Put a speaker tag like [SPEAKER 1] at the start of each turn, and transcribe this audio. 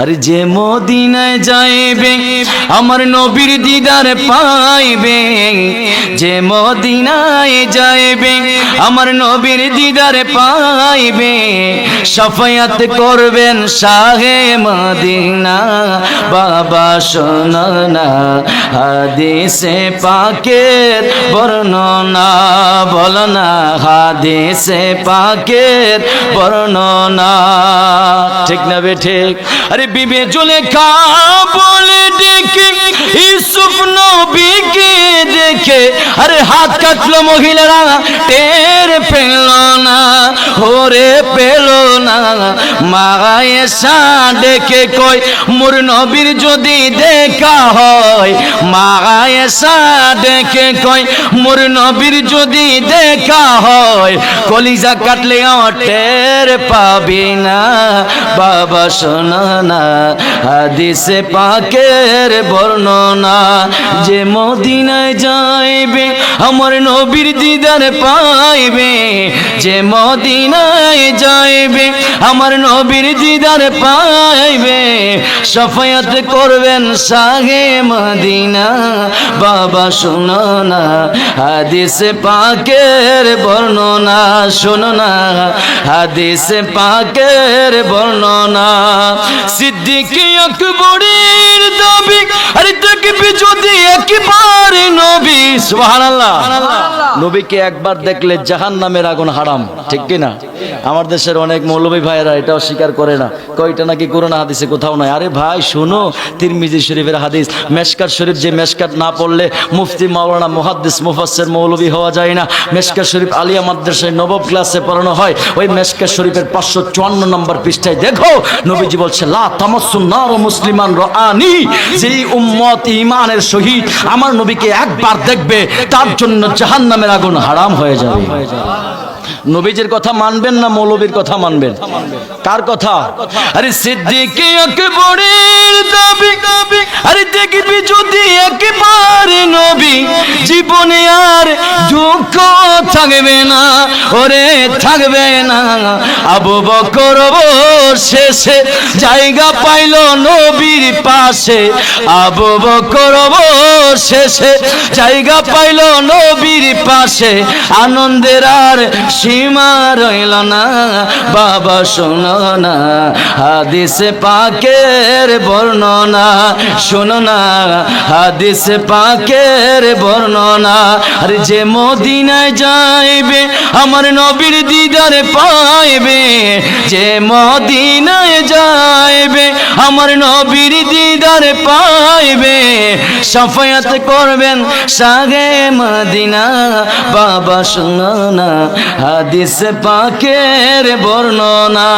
[SPEAKER 1] আরে যে মদিনায় যাইবে, আমার নবীর দিদার পাইবে। যে মদিনায় যাইবে, আমার নবীর দিদার পাইবে। সাফায়াত করবেন শাহে মদিনা। বাবা, শোনা হাদিসে পাকের বর্ণনা বল না। হাদিসে পাকের বর্ণনা। ঠিক না বে, ঠিক? আরে বিবে চলে খা বলে ইসুফ নবীকে দেখে আরে হাত কাটলো মহিলারা টের পেল না ওরে পেল না। মায়েশা ডেকে কই মোর নবীর যদি দেখা হয়। মায়েশা ডেকে কই মোর নবীর যদি দেখা হয়, কলিজা কাটলে আমার টের পাবি না। বাবা শোনা না হাদিসে পাকের বর্ণনা, যে মদিনায় যাইবে আমার নবীর দিদার পাইবে, যে মদিনায় যাইবে। আমার নবীর দিদার পাইবে, সফায়াত করবেন সাগে মদিনা। বাবা শোনো না, হাদিসে পাকের বর্ণনা শোনো না, হাদিসে পাকের বর্ণনা। সিদ্দিকি আকবরের দাবি, আরে দেখবি যদি একবার নবী, সুবহানাল্লাহ নবীকে একবার দেখলে জাহান নামের আগুন হারাম ঠিক কি না আমার দেশের অনেক মৌলবী ভাইয়েরা এটাও স্বীকার করে না। কয়টা নাকি করোনা হাদিসে কোথাও নাই? আরে ভাই, শোনো, তিরমিজি শরীফের হাদিস, মেশকার শরীফ যে মেশকাত না পড়লে মুফতি মাওলানা, মুহাদ্দিস, মুফাসসির মৌলবী হওয়া যায় না। মেশকার শরীফ আলিয়া মাদ্রাসায় নবম ক্লাসে পড়ানো হয়, ওই মেশকার শরীফের পাঁচশো চুয়ান্ন নম্বর পৃষ্ঠায় দেখো, নবীজি বলছে, লা তামাসুন নার মুসলিমান রাআনি যেই উম্মত ঈমানের সহিত আমার নবীকে একবার দেখবে, তার জন্য জাহান্নামের আগুন হারাম হয়ে যাবে। নবীজির কথা মানবেন না মৌলবীর কথা মানবেন? কার কথা? আরে সিদ্দিকে আকবরের দাবি। আরে দেখবি যদি একবার নবী জীবনে দুঃখ থাকবে না, ওরে থাকবে না। আবু বকর শেষে জায়গা পাইল নবীর পাশে। আবু বকর শেষে জায়গা পাইল নবীর পাশে। আনন্দের আর সীমা রইল না, বাবা শোনো না, হাদিসে পাকের বর্ণনা শোনো না, হাদিসে পাকের বর্ণনা। আরে যে মদিনায় যাইবে, আমার নবীর দিদার পাইবে। যে মদিনায় যাইবে, আমার নবীর দিদার পাইবে। সাফায়াত করবেন সাগে মদিনা, বাবা শোনো না, হাদিস পাকের বর্ণনা।